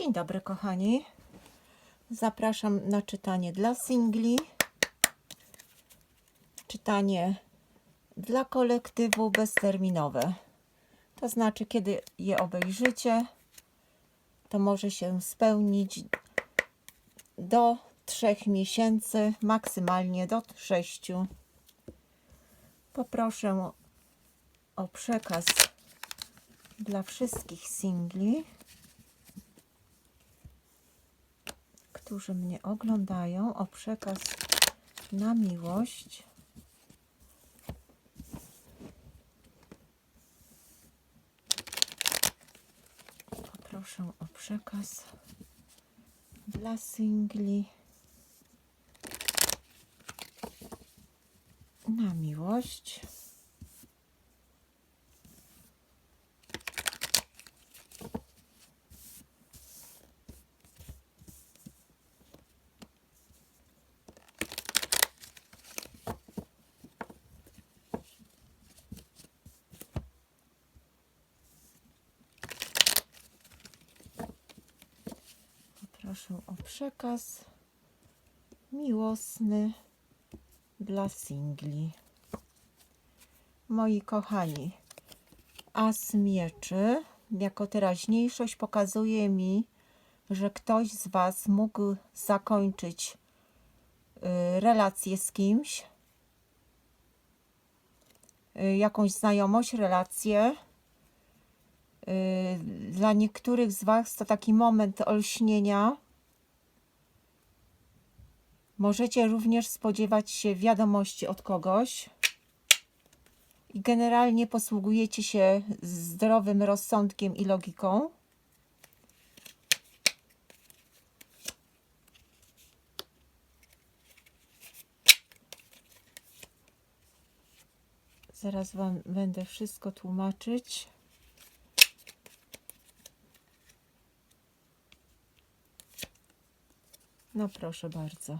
Dzień dobry, kochani. Zapraszam na czytanie dla singli. Czytanie dla kolektywu bezterminowe. To znaczy, kiedy je obejrzycie, to może się spełnić do trzech miesięcy, maksymalnie do sześciu. Poproszę o przekaz dla wszystkich singli. Którzy mnie oglądają, o przekaz na miłość. Poproszę o przekaz dla singli na miłość. Proszę o przekaz miłosny dla singli. Moi kochani, as mieczy jako teraźniejszość pokazuje mi, że ktoś z Was mógł zakończyć y, relację z kimś, y, jakąś znajomość, relację. Y, Dla niektórych z Was to taki moment olśnienia. Możecie również spodziewać się wiadomości od kogoś. I generalnie posługujecie się zdrowym rozsądkiem i logiką. Zaraz Wam będę wszystko tłumaczyć. No proszę bardzo.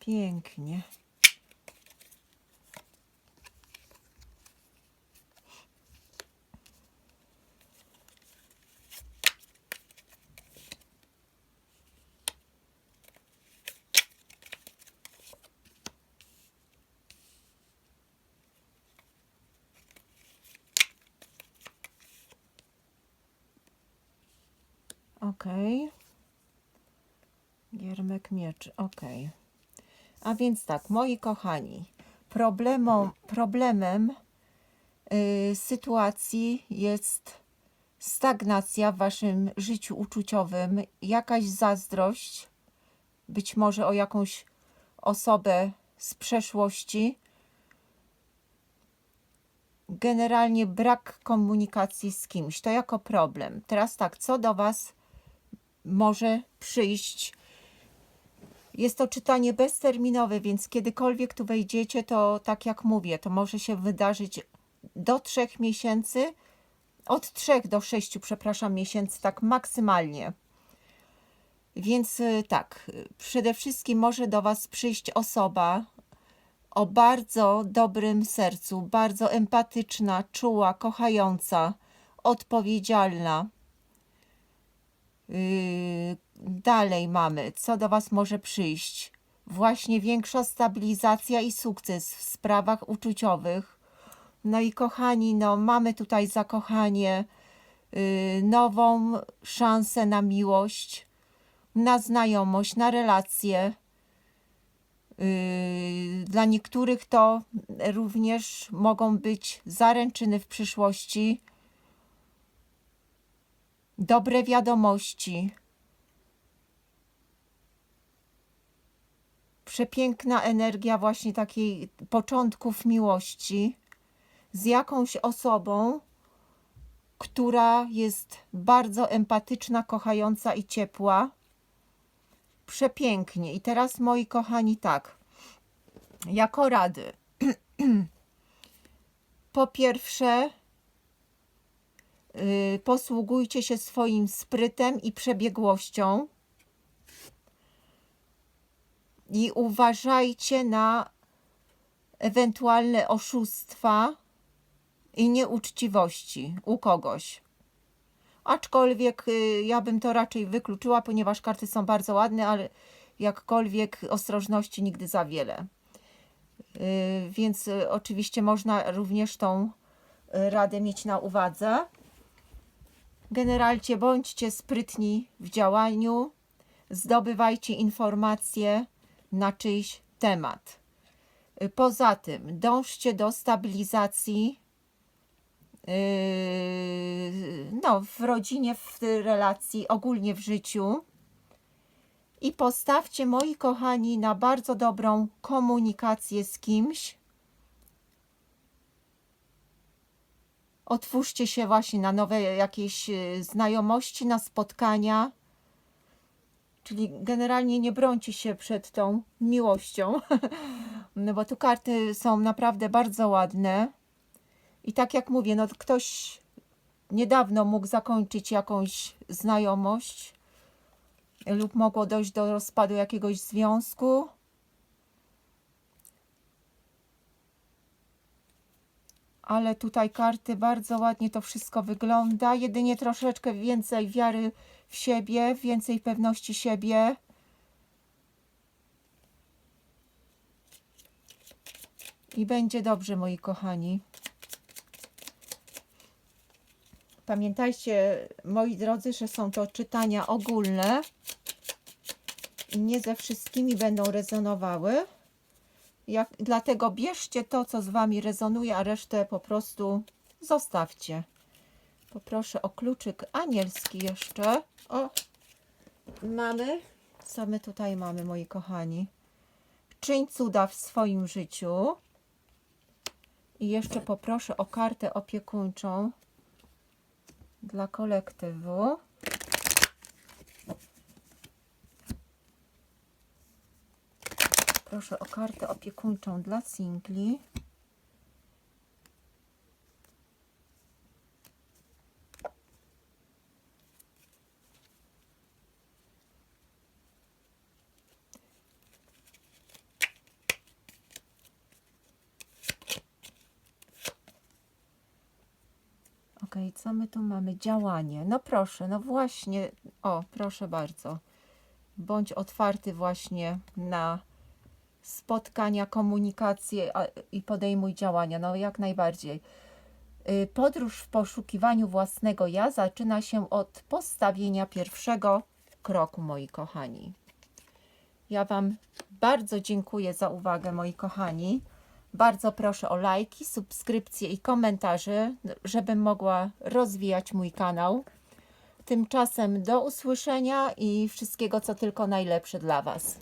Pięknie. Okej. Giermek mieczy, ok. A więc tak, moi kochani, problemą, problemem y, sytuacji jest stagnacja w waszym życiu uczuciowym, jakaś zazdrość, być może o jakąś osobę z przeszłości. Generalnie brak komunikacji z kimś, to jako problem. Teraz tak, co do was może przyjść jest to czytanie bezterminowe, więc kiedykolwiek tu wejdziecie, to tak jak mówię, to może się wydarzyć do trzech miesięcy, od trzech do sześciu, przepraszam, miesięcy, tak maksymalnie. Więc y, tak, przede wszystkim może do Was przyjść osoba o bardzo dobrym sercu, bardzo empatyczna, czuła, kochająca, odpowiedzialna. Yy, dalej mamy, co do Was może przyjść. Właśnie większa stabilizacja i sukces w sprawach uczuciowych. No i kochani, no mamy tutaj zakochanie, yy, nową szansę na miłość, na znajomość, na relacje. Yy, Dla niektórych to również mogą być zaręczyny w przyszłości, dobre wiadomości. Przepiękna energia właśnie takiej początków miłości z jakąś osobą, która jest bardzo empatyczna, kochająca i ciepła. Przepięknie. I teraz moi kochani, tak. Jako rady. po pierwsze, posługujcie się swoim sprytem i przebiegłością. I uważajcie na ewentualne oszustwa i nieuczciwości u kogoś. Aczkolwiek y, ja bym to raczej wykluczyła, ponieważ karty są bardzo ładne, ale jakkolwiek ostrożności nigdy za wiele. Y, Więc y, oczywiście można również tą y, radę mieć na uwadze. Generalcie bądźcie sprytni w działaniu, zdobywajcie informacje na czyjś temat. Poza tym dążcie do stabilizacji yy, no, w rodzinie, w relacji, ogólnie w życiu. I postawcie, moi kochani, na bardzo dobrą komunikację z kimś. Otwórzcie się właśnie na nowe jakieś y, znajomości, na spotkania. Czyli generalnie nie brońcie się przed tą miłością, no bo tu karty są naprawdę bardzo ładne. I tak jak mówię, no ktoś niedawno mógł zakończyć jakąś znajomość lub mogło dojść do rozpadu jakiegoś związku. Ale tutaj karty bardzo ładnie to wszystko wygląda. Jedynie troszeczkę więcej wiary w siebie, więcej pewności siebie. I będzie dobrze, moi kochani. Pamiętajcie, moi drodzy, że są to czytania ogólne i nie ze wszystkimi będą rezonowały. Jak, dlatego bierzcie to, co z Wami rezonuje, a resztę po prostu zostawcie. Poproszę o kluczyk anielski jeszcze. O, mamy. Co my tutaj mamy, moi kochani? Czyń cuda w swoim życiu. I jeszcze poproszę o kartę opiekuńczą dla kolektywu. Proszę o kartę opiekuńczą dla singli. Ok, co my tu mamy? Działanie. No proszę, no właśnie. O, proszę bardzo. Bądź otwarty właśnie na spotkania, komunikację i podejmuj działania. No jak najbardziej. Y, Podróż w poszukiwaniu własnego ja zaczyna się od postawienia pierwszego kroku, moi kochani. Ja Wam bardzo dziękuję za uwagę, moi kochani. Bardzo proszę o lajki, subskrypcje i komentarze, żebym mogła rozwijać mój kanał. Tymczasem do usłyszenia i wszystkiego, co tylko najlepsze dla Was.